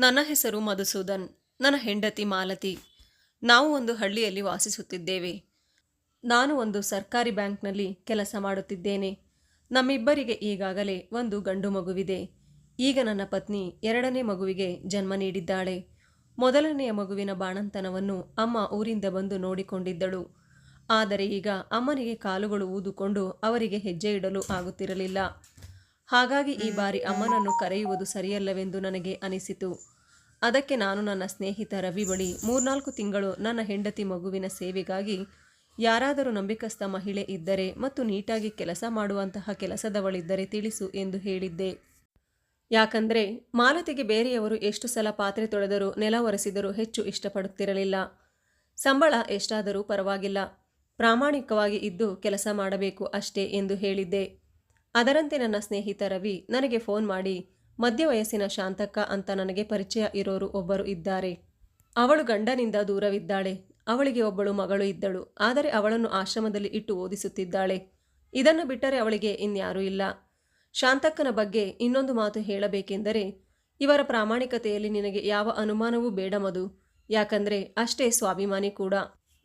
ನನ್ನ ಹೆಸರು ಮಧುಸೂದನ್, ನನ್ನ ಹೆಂಡತಿ ಮಾಲತಿ. ನಾವು ಒಂದು ಹಳ್ಳಿಯಲ್ಲಿ ವಾಸಿಸುತ್ತಿದ್ದೇವೆ. ನಾನು ಒಂದು ಸರ್ಕಾರಿ ಬ್ಯಾಂಕ್ನಲ್ಲಿ ಕೆಲಸ ಮಾಡುತ್ತಿದ್ದೇನೆ. ನಮ್ಮಿಬ್ಬರಿಗೆ ಈಗಾಗಲೇ ಒಂದು ಗಂಡು ಮಗುವಿದೆ. ಈಗ ನನ್ನ ಪತ್ನಿ ಎರಡನೇ ಮಗುವಿಗೆ ಜನ್ಮ ನೀಡಿದ್ದಾಳೆ. ಮೊದಲನೆಯ ಮಗುವಿನ ಬಾಣಂತನವನ್ನು ಅಮ್ಮ ಊರಿಂದ ಬಂದು ನೋಡಿಕೊಂಡಿದ್ದಳು. ಆದರೆ ಈಗ ಅಮ್ಮನಿಗೆ ಕಾಲುಗಳು ಊದುಕೊಂಡು ಅವರಿಗೆ ಹೆಜ್ಜೆ ಇಡಲು ಆಗುತ್ತಿರಲಿಲ್ಲ. ಹಾಗಾಗಿ ಈ ಬಾರಿ ಅಮ್ಮನನ್ನು ಕರೆಯುವುದು ಸರಿಯಲ್ಲವೆಂದು ನನಗೆ ಅನಿಸಿತು. ಅದಕ್ಕೆ ನಾನು ನನ್ನ ಸ್ನೇಹಿತ ರವಿ ಬಳಿ ಮೂರ್ನಾಲ್ಕು ತಿಂಗಳು ನನ್ನ ಹೆಂಡತಿ ಮಗುವಿನ ಸೇವೆಗಾಗಿ ಯಾರಾದರೂ ನಂಬಿಕಸ್ಥ ಮಹಿಳೆ ಇದ್ದರೆ ಮತ್ತು ನೀಟಾಗಿ ಕೆಲಸ ಮಾಡುವಂತಹ ಕೆಲಸದವಳಿದ್ದರೆ ತಿಳಿಸು ಎಂದು ಹೇಳಿದ್ದೆ. ಯಾಕಂದರೆ ಮಾಲತಿಗೆ ಬೇರೆಯವರು ಎಷ್ಟು ಸಲ ಪಾತ್ರೆ ತೊಳೆದರೂ ನೆಲ ಒರೆಸಿದರೂ ಹೆಚ್ಚು ಇಷ್ಟಪಡುತ್ತಿರಲಿಲ್ಲ. ಸಂಬಳ ಎಷ್ಟಾದರೂ ಪರವಾಗಿಲ್ಲ. ಪ್ರಾಮಾಣಿಕವಾಗಿ ಇದ್ದು ಕೆಲಸ ಮಾಡಬೇಕು ಅಷ್ಟೇ ಎಂದು ಹೇಳಿದ್ದೆ. ಅದರಂತೆ ನನ್ನ ಸ್ನೇಹಿತ ರವಿ ನನಗೆ ಫೋನ್ ಮಾಡಿ, ಮಧ್ಯ ವಯಸ್ಸಿನ ಶಾಂತಕ್ಕ ಅಂತ ನನಗೆ ಪರಿಚಯ ಇರೋರು ಒಬ್ಬರು ಇದ್ದಾರೆ. ಅವಳು ಗಂಡನಿಂದ ದೂರವಿದ್ದಾಳೆ. ಅವಳಿಗೆ ಒಬ್ಬಳು ಮಗಳು ಇದ್ದಳು. ಆದರೆ ಅವಳನ್ನು ಆಶ್ರಮದಲ್ಲಿ ಇಟ್ಟು ಓದಿಸುತ್ತಿದ್ದಾಳೆ. ಇದನ್ನು ಬಿಟ್ಟರೆ ಅವಳಿಗೆ ಇನ್ಯಾರೂ ಇಲ್ಲ. ಶಾಂತಕ್ಕನ ಬಗ್ಗೆ ಇನ್ನೊಂದು ಮಾತು ಹೇಳಬೇಕೆಂದರೆ, ಇವರ ಪ್ರಾಮಾಣಿಕತೆಯಲ್ಲಿ ನಿನಗೆ ಯಾವ ಅನುಮಾನವೂ ಬೇಡ ಮಧು. ಯಾಕಂದ್ರೆ ಅಷ್ಟೇ ಸ್ವಾಭಿಮಾನಿ ಕೂಡ.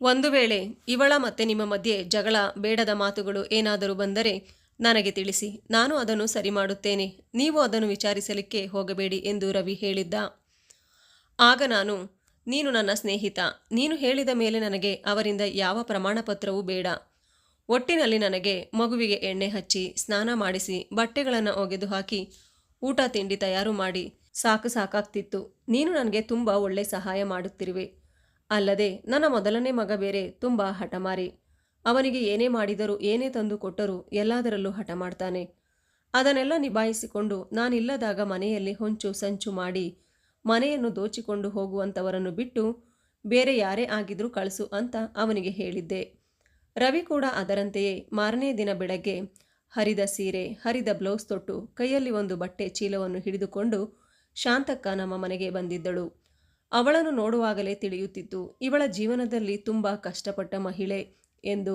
ಒಂದು ವೇಳೆ ಇವಳ ಮತ್ತೆ ನಿಮ್ಮ ಮಧ್ಯೆ ಜಗಳ, ಬೇಡದ ಮಾತುಗಳು ಏನಾದರೂ ಬಂದರೆ ನನಗೆ ತಿಳಿಸಿ, ನಾನು ಅದನ್ನು ಸರಿ ಮಾಡುತ್ತೇನೆ. ನೀವು ಅದನ್ನು ವಿಚಾರಿಸಲಿಕ್ಕೆ ಹೋಗಬೇಡಿ ಎಂದು ರವಿ ಹೇಳಿದ್ದ. ಆಗ ನಾನು, ನೀನು ನನ್ನ ಸ್ನೇಹಿತ. ನೀನು ಹೇಳಿದ ಮೇಲೆ ನನಗೆ ಅವರಿಂದ ಯಾವ ಪ್ರಮಾಣ ಪತ್ರವೂ ಬೇಡ. ಒಟ್ಟಿನಲ್ಲಿ ನನಗೆ ಮಗುವಿಗೆ ಎಣ್ಣೆ ಹಚ್ಚಿ, ಸ್ನಾನ ಮಾಡಿಸಿ, ಬಟ್ಟೆಗಳನ್ನು ಒಗೆದು ಹಾಕಿ, ಊಟ ತಿಂಡಿ ತಯಾರು ಮಾಡಿ, ಸಾಕು ಸಾಕಾಗ್ತಿತ್ತು. ನೀನು ನನಗೆ ತುಂಬ ಒಳ್ಳೆ ಸಹಾಯ ಮಾಡುತ್ತಿರುವೆ. ಅಲ್ಲದೆ, ನನ್ನ ಮೊದಲನೇ ಮಗ ಬೇರೆ, ತುಂಬ ಹಠಮಾರಿ. ಅವನಿಗೆ ಏನೇ ಮಾಡಿದರೂ, ಏನೇ ತಂದು ಕೊಟ್ಟರೂ ಎಲ್ಲದರಲ್ಲೂ ಹಠ ಮಾಡ್ತಾನೆ. ಅದನ್ನೆಲ್ಲ ನಿಭಾಯಿಸಿಕೊಂಡು ನಾನಿಲ್ಲದಾಗ ಮನೆಯಲ್ಲಿ ಹೊಂಚು ಸಂಚು ಮಾಡಿ ಮನೆಯನ್ನು ದೋಚಿಕೊಂಡು ಹೋಗುವಂಥವರನ್ನು ಬಿಟ್ಟು ಬೇರೆ ಯಾರೇ ಆಗಿದ್ರೂ ಕಳಿಸು ಅಂತ ಅವನಿಗೆ ಹೇಳಿದ್ದೆ. ರವಿ ಕೂಡ ಅದರಂತೆಯೇ ಮಾರನೇ ದಿನ ಬೆಳಗ್ಗೆ ಹರಿದ ಸೀರೆ, ಹರಿದ ಬ್ಲೌಸ್ ತೊಟ್ಟು, ಕೈಯಲ್ಲಿ ಒಂದು ಬಟ್ಟೆ ಚೀಲವನ್ನು ಹಿಡಿದುಕೊಂಡು ಶಾಂತಕ್ಕ ನಮ್ಮ ಮನೆಗೆ ಬಂದಿದ್ದಳು. ಅವಳನ್ನು ನೋಡುವಾಗಲೇ ತಿಳಿಯುತ್ತಿತ್ತು. ಇವಳ ಜೀವನದಲ್ಲಿ ತುಂಬ ಕಷ್ಟಪಟ್ಟ ಮಹಿಳೆ. ಎಂದು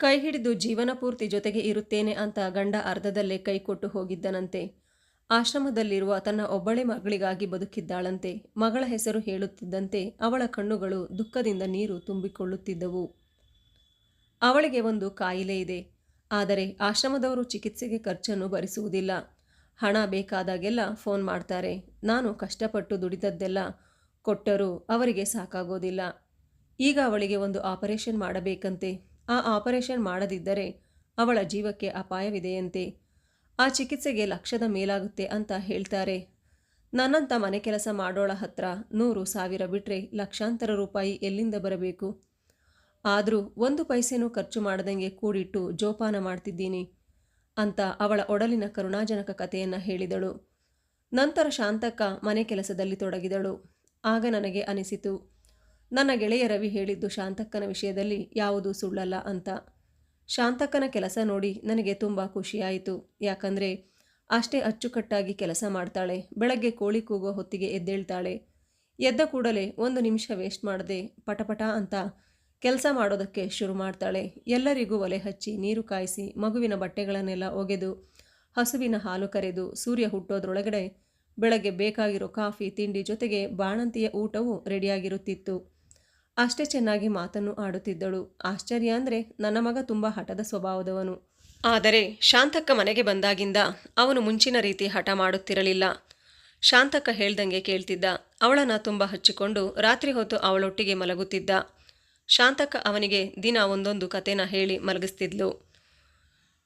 ಕೈ ಹಿಡಿದು ಜೀವನ ಪೂರ್ತಿ ಜೊತೆಗೆ ಇರುತ್ತೇನೆ ಅಂತ ಗಂಡ ಅರ್ಧದಲ್ಲೇ ಕೈಕೊಟ್ಟು ಹೋಗಿದ್ದನಂತೆ. ಆಶ್ರಮದಲ್ಲಿರುವ ತನ್ನ ಒಬ್ಬಳೆ ಮಗಳಿಗಾಗಿ ಬದುಕಿದ್ದಾಳಂತೆ. ಮಗಳ ಹೆಸರು ಹೇಳುತ್ತಿದ್ದಂತೆ ಅವಳ ಕಣ್ಣುಗಳು ದುಃಖದಿಂದ ನೀರು ತುಂಬಿಕೊಳ್ಳುತ್ತಿದ್ದವು. ಅವಳಿಗೆ ಒಂದು ಕಾಯಿಲೆ ಇದೆ. ಆದರೆ ಆಶ್ರಮದವರು ಚಿಕಿತ್ಸೆಗೆ ಖರ್ಚನ್ನು ಭರಿಸುವುದಿಲ್ಲ. ಹಣ ಬೇಕಾದಾಗೆಲ್ಲ ಫೋನ್ ಮಾಡ್ತಾರೆ. ನಾನು ಕಷ್ಟಪಟ್ಟು ದುಡಿದದ್ದೆಲ್ಲ ಕೊಟ್ಟರೂ ಅವರಿಗೆ ಸಾಕಾಗೋದಿಲ್ಲ. ಈಗ ಅವಳಿಗೆ ಒಂದು ಆಪರೇಷನ್ ಮಾಡಬೇಕಂತೆ. ಆ ಆಪರೇಷನ್ ಮಾಡದಿದ್ದರೆ ಅವಳ ಜೀವಕ್ಕೆ ಅಪಾಯವಿದೆಯಂತೆ. ಆ ಚಿಕಿತ್ಸೆಗೆ ಲಕ್ಷದ ಮೇಲಾಗುತ್ತೆ ಅಂತ ಹೇಳ್ತಾರೆ. ನನ್ನಂಥ ಮನೆ ಕೆಲಸ ಮಾಡೋಳ ಹತ್ರ ನೂರು ಸಾವಿರ ಬಿಟ್ಟರೆ ಲಕ್ಷಾಂತರ ರೂಪಾಯಿ ಎಲ್ಲಿಂದ ಬರಬೇಕು? ಆದರೂ ಒಂದು ಪೈಸೆನೂ ಖರ್ಚು ಮಾಡದಂಗೆ ಕೂಡಿಟ್ಟು ಜೋಪಾನ ಮಾಡ್ತಿದ್ದೀನಿ ಅಂತ ಅವಳ ಒಡಲಿನ ಕರುಣಾಜನಕ ಕಥೆಯನ್ನು ಹೇಳಿದಳು. ನಂತರ ಶಾಂತಕ್ಕ ಮನೆ ಕೆಲಸದಲ್ಲಿ ತೊಡಗಿದಳು. ಆಗ ನನಗೆ ಅನಿಸಿತು ನನ್ನ ಗೆಳೆಯ ರವಿ ಹೇಳಿದ್ದು ಶಾಂತಕ್ಕನ ವಿಷಯದಲ್ಲಿ ಯಾವುದೂ ಸುಳ್ಳಲ್ಲ ಅಂತ. ಶಾಂತಕ್ಕನ ಕೆಲಸ ನೋಡಿ ನನಗೆ ತುಂಬ ಖುಷಿಯಾಯಿತು. ಯಾಕಂದರೆ ಅಷ್ಟೇ ಅಚ್ಚುಕಟ್ಟಾಗಿ ಕೆಲಸ ಮಾಡ್ತಾಳೆ, ಬೆಳಗ್ಗೆ ಕೋಳಿ ಕೂಗೋ ಹೊತ್ತಿಗೆ ಎದ್ದೇಳ್ತಾಳೆ. ಎದ್ದ ಕೂಡಲೇ ಒಂದು ನಿಮಿಷ ವೇಸ್ಟ್ ಮಾಡದೆ ಪಟಪಟ ಅಂತ ಕೆಲಸ ಮಾಡೋದಕ್ಕೆ ಶುರು ಮಾಡ್ತಾಳೆ. ಎಲ್ಲರಿಗೂ ಒಲೆ ಹಚ್ಚಿ ನೀರು ಕಾಯಿಸಿ ಮಗುವಿನ ಬಟ್ಟೆಗಳನ್ನೆಲ್ಲ ಒಗೆದು, ಹಸುವಿನ ಹಾಲು ಕರೆದು ಸೂರ್ಯ ಹುಟ್ಟೋದ್ರೊಳಗಡೆ ಬೆಳಗ್ಗೆ ಬೇಕಾಗಿರೋ ಕಾಫಿ, ತಿಂಡಿ ಜೊತೆಗೆ ಬಾಣಂತಿಯ ಊಟವೂ ರೆಡಿಯಾಗಿರುತ್ತಿತ್ತು. ಅಷ್ಟೇ ಚೆನ್ನಾಗಿ ಮಾತನ್ನು ಆಡುತ್ತಿದ್ದಳು. ಆಶ್ಚರ್ಯ ಅಂದರೆ ನನ್ನ ಮಗ ತುಂಬ ಹಠದ ಸ್ವಭಾವದವನು. ಆದರೆ ಶಾಂತಕ್ಕ ಮನೆಗೆ ಬಂದಾಗಿಂದ ಅವನು ಮುಂಚಿನ ರೀತಿ ಹಠ ಮಾಡುತ್ತಿರಲಿಲ್ಲ. ಶಾಂತಕ್ಕ ಹೇಳ್ದಂಗೆ ಕೇಳ್ತಿದ್ದ. ಅವಳನ್ನು ತುಂಬ ಹಚ್ಚಿಕೊಂಡು ರಾತ್ರಿ ಹೊತ್ತು ಅವಳೊಟ್ಟಿಗೆ ಮಲಗುತ್ತಿದ್ದ. ಶಾಂತಕ್ಕ ಅವನಿಗೆ ದಿನ ಒಂದೊಂದು ಕತೆನ ಹೇಳಿ ಮಲಗಿಸ್ತಿದ್ಲು.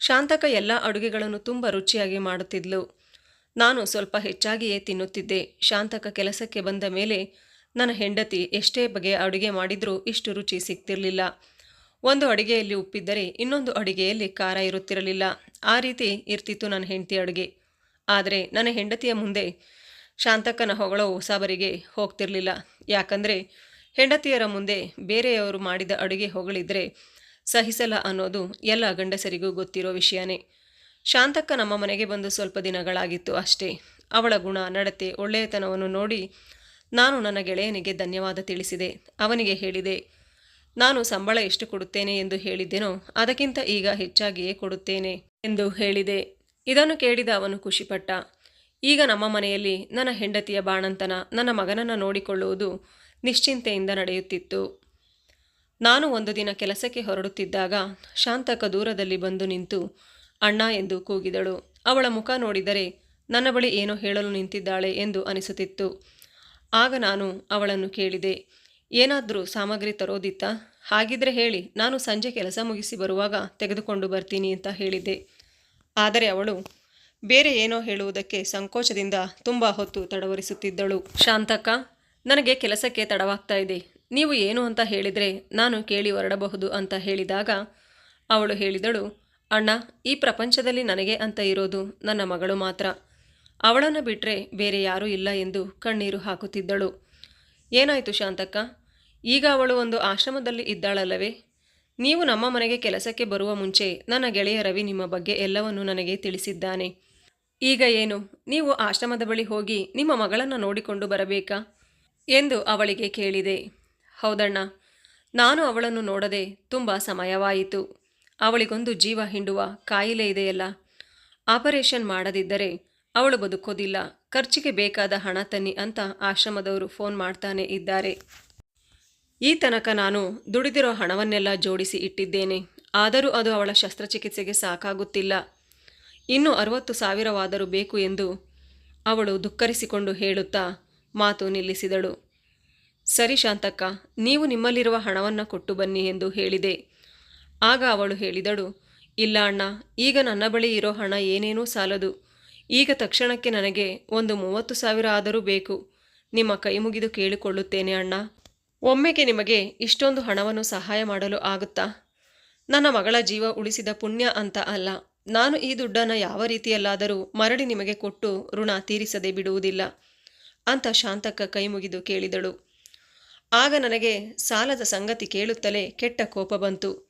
ಶಾಂತಕ ಎಲ್ಲ ಅಡುಗೆಗಳನ್ನು ತುಂಬ ರುಚಿಯಾಗಿ ಮಾಡುತ್ತಿದ್ಲು. ನಾನು ಸ್ವಲ್ಪ ಹೆಚ್ಚಾಗಿಯೇ ತಿನ್ನುತ್ತಿದ್ದೆ. ಶಾಂತಕ ಕೆಲಸಕ್ಕೆ ಬಂದ ಮೇಲೆ ನನ್ನ ಹೆಂಡತಿ ಎಷ್ಟೇ ಬಗೆಯ ಅಡುಗೆ ಮಾಡಿದರೂ ಇಷ್ಟು ರುಚಿ ಸಿಗ್ತಿರಲಿಲ್ಲ. ಒಂದು ಅಡುಗೆಯಲ್ಲಿ ಉಪ್ಪಿದ್ದರೆ ಇನ್ನೊಂದು ಅಡುಗೆಯಲ್ಲಿ ಖಾರ ಇರುತ್ತಿರಲಿಲ್ಲ. ಆ ರೀತಿ ಇರ್ತಿತ್ತು ನನ್ನ ಹೆಂಡತಿ ಅಡುಗೆ. ಆದರೆ ನನ್ನ ಹೆಂಡತಿಯ ಮುಂದೆ ಶಾಂತಕ್ಕನ ಹೊಗಳೋ ಹೊಸಬರಿಗೆ ಹೋಗ್ತಿರಲಿಲ್ಲ. ಯಾಕಂದರೆ ಹೆಂಡತಿಯರ ಮುಂದೆ ಬೇರೆಯವರು ಮಾಡಿದ ಅಡುಗೆ ಹೊಗಳಿದ್ರೆ ಸಹಿಸಲ್ಲ ಅನ್ನೋದು ಎಲ್ಲ ಗಂಡಸರಿಗೂ ಗೊತ್ತಿರೋ ವಿಷಯನೇ. ಶಾಂತಕ್ಕ ನಮ್ಮ ಮನೆಗೆ ಬಂದು ಸ್ವಲ್ಪ ದಿನಗಳಾಗಿತ್ತು ಅಷ್ಟೇ. ಅವಳ ಗುಣ, ನಡತೆ, ಒಳ್ಳೆಯತನವನ್ನು ನೋಡಿ ನಾನು ನನ್ನ ಗೆಳೆಯನಿಗೆ ಧನ್ಯವಾದ ತಿಳಿಸಿದೆ. ಅವನಿಗೆ ಹೇಳಿದೆ, ನಾನು ಸಂಬಳ ಎಷ್ಟು ಕೊಡುತ್ತೇನೆ ಎಂದು ಹೇಳಿದ್ದೆನೋ ಅದಕ್ಕಿಂತ ಈಗ ಹೆಚ್ಚಾಗಿಯೇ ಕೊಡುತ್ತೇನೆ ಎಂದು ಹೇಳಿದೆ. ಇದನ್ನು ಕೇಳಿದ ಅವನು ಖುಷಿಪಟ್ಟ, ಈಗ ನಮ್ಮ ಮನೆಯಲ್ಲಿ ನನ್ನ ಹೆಂಡತಿಯ ಬಾಣಂತನ ನನ್ನ ಮಗನನ್ನು ನೋಡಿಕೊಳ್ಳುವುದು ನಿಶ್ಚಿಂತೆಯಿಂದ ನಡೆಯುತ್ತಿತ್ತು. ನಾನು ಒಂದು ದಿನ ಕೆಲಸಕ್ಕೆ ಹೊರಡುತ್ತಿದ್ದಾಗ ಶಾಂತಕ ದೂರದಲ್ಲಿ ಬಂದು ನಿಂತು ಅಣ್ಣ ಎಂದು ಕೂಗಿದಳು. ಅವಳ ಮುಖ ನೋಡಿದರೆ ನನ್ನ ಬಳಿ ಏನೋ ಹೇಳಲು ನಿಂತಿದ್ದಾಳೆ ಎಂದು ಅನಿಸುತ್ತಿತ್ತು. ಆಗ ನಾನು ಅವಳನ್ನು ಕೇಳಿದೆ, ಏನಾದರೂ ಸಾಮಗ್ರಿ ತರೋದಿತ್ತಾ? ಹಾಗಿದ್ರೆ ಹೇಳಿ, ನಾನು ಸಂಜೆ ಕೆಲಸ ಮುಗಿಸಿ ಬರುವಾಗ ತೆಗೆದುಕೊಂಡು ಬರ್ತೀನಿ ಅಂತ ಹೇಳಿದ್ದೆ ಆದರೆ ಅವಳು ಬೇರೆ ಏನೋ ಹೇಳುವುದಕ್ಕೆ ಸಂಕೋಚದಿಂದ ತುಂಬ ಹೊತ್ತು ತಡವರಿಸುತ್ತಿದ್ದಳು. ಶಾಂತಕ್ಕ, ನನಗೆ ಕೆಲಸಕ್ಕೆ ತಡವಾಗ್ತಾ ಇದೆ. ನೀವು ಏನು ಅಂತ ಹೇಳಿದರೆ ನಾನು ಕೇಳಿ ಹೊರಡಬಹುದು ಅಂತ ಹೇಳಿದಾಗ ಅವಳು ಹೇಳಿದಳು, ಅಣ್ಣ, ಈ ಪ್ರಪಂಚದಲ್ಲಿ ನನಗೆ ಅಂತ ಇರೋದು ನನ್ನ ಮಗಳು ಮಾತ್ರ. ಅವಳನ್ನು ಬಿಟ್ಟರೆ ಬೇರೆ ಯಾರೂ ಇಲ್ಲ ಎಂದು ಕಣ್ಣೀರು ಹಾಕುತ್ತಿದ್ದಳು. ಏನಾಯಿತು ಶಾಂತಕ್ಕ? ಈಗ ಅವಳು ಒಂದು ಆಶ್ರಮದಲ್ಲಿ ಇದ್ದಾಳಲ್ಲವೇ? ನೀವು ನಮ್ಮ ಮನೆಗೆ ಕೆಲಸಕ್ಕೆ ಬರುವ ಮುಂಚೆ ನನ್ನ ಗೆಳೆಯ ರವಿ ನಿಮ್ಮ ಬಗ್ಗೆ ಎಲ್ಲವನ್ನೂ ನನಗೆ ತಿಳಿಸಿದ್ದಾನೆ. ಈಗ ಏನು? ನೀವು ಆಶ್ರಮದ ಬಳಿ ಹೋಗಿ ನಿಮ್ಮ ಮಗಳನ್ನು ನೋಡಿಕೊಂಡು ಬರಬೇಕಾ? ಎಂದು ಅವಳಿಗೆ ಕೇಳಿದೆ. ಹೌದಣ್ಣ, ನಾನು ಅವಳನ್ನು ನೋಡದೆ ತುಂಬ ಸಮಯವಾಯಿತು. ಅವಳಿಗೊಂದು ಜೀವ ಹಿಂಡುವ ಕಾಯಿಲೆ ಇದೆಯಲ್ಲ. ಆಪರೇಷನ್ ಮಾಡದಿದ್ದರೆ ಅವಳು ಬದುಕೋದಿಲ್ಲ. ಖರ್ಚಿಗೆ ಬೇಕಾದ ಹಣ ತನ್ನಿ ಅಂತ ಆಶ್ರಮದವರು ಫೋನ್ ಮಾಡ್ತಾನೆ ಇದ್ದಾರೆ. ಈ ತನಕ ನಾನು ದುಡಿದಿರೋ ಹಣವನ್ನೆಲ್ಲ ಜೋಡಿಸಿ ಇಟ್ಟಿದ್ದೇನೆ. ಆದರೂ ಅದು ಅವಳ ಶಸ್ತ್ರಚಿಕಿತ್ಸೆಗೆ ಸಾಕಾಗುತ್ತಿಲ್ಲ. ಇನ್ನೂ ಅರವತ್ತು ಸಾವಿರವಾದರೂ ಬೇಕು ಎಂದು ಅವಳು ದುಃಖರಿಸಿಕೊಂಡು ಹೇಳುತ್ತಾ ಮಾತು ನಿಲ್ಲಿಸಿದಳು. ಸರಿ ಶಾಂತಕ್ಕ, ನೀವು ನಿಮ್ಮಲ್ಲಿರುವ ಹಣವನ್ನು ಕೊಟ್ಟು ಬನ್ನಿ ಎಂದು ಹೇಳಿದೆ. ಆಗ ಅವಳು ಹೇಳಿದಳು, ಇಲ್ಲ ಅಣ್ಣ, ಈಗ ನನ್ನ ಬಳಿ ಇರೋ ಹಣ ಏನೇನೂ ಸಾಲದು. ಈಗ ತಕ್ಷಣಕ್ಕೆ ನನಗೆ ಒಂದು ಮೂವತ್ತು ಸಾವಿರ ಆದರೂ ಬೇಕು. ನಿಮ್ಮ ಕೈ ಮುಗಿದು ಕೇಳಿಕೊಳ್ಳುತ್ತೇನೆ ಅಣ್ಣ. ಒಮ್ಮೆಗೆ ನಿಮಗೆ ಇಷ್ಟೊಂದು ಹಣವನ್ನು ಸಹಾಯ ಮಾಡಲು ಆಗುತ್ತಾ? ನನ್ನ ಮಗಳ ಜೀವ ಉಳಿಸಿದ ಪುಣ್ಯ ಅಂತ ಅಲ್ಲ. ನಾನು ಈ ದುಡ್ಡನ್ನು ಯಾವ ರೀತಿಯಲ್ಲಾದರೂ ಮರಳಿ ನಿಮಗೆ ಕೊಟ್ಟು ಋಣ ತೀರಿಸದೆ ಬಿಡುವುದಿಲ್ಲ. ಅಂತ ಶಾಂತಕ್ಕ ಕೈ ಮುಗಿದು ಕೇಳಿದಳು. ಆಗ ನನಗೆ ಸಾಲದ ಸಂಗತಿ ಕೇಳುತ್ತಲೇ ಕೆಟ್ಟ ಕೋಪ ಬಂತು.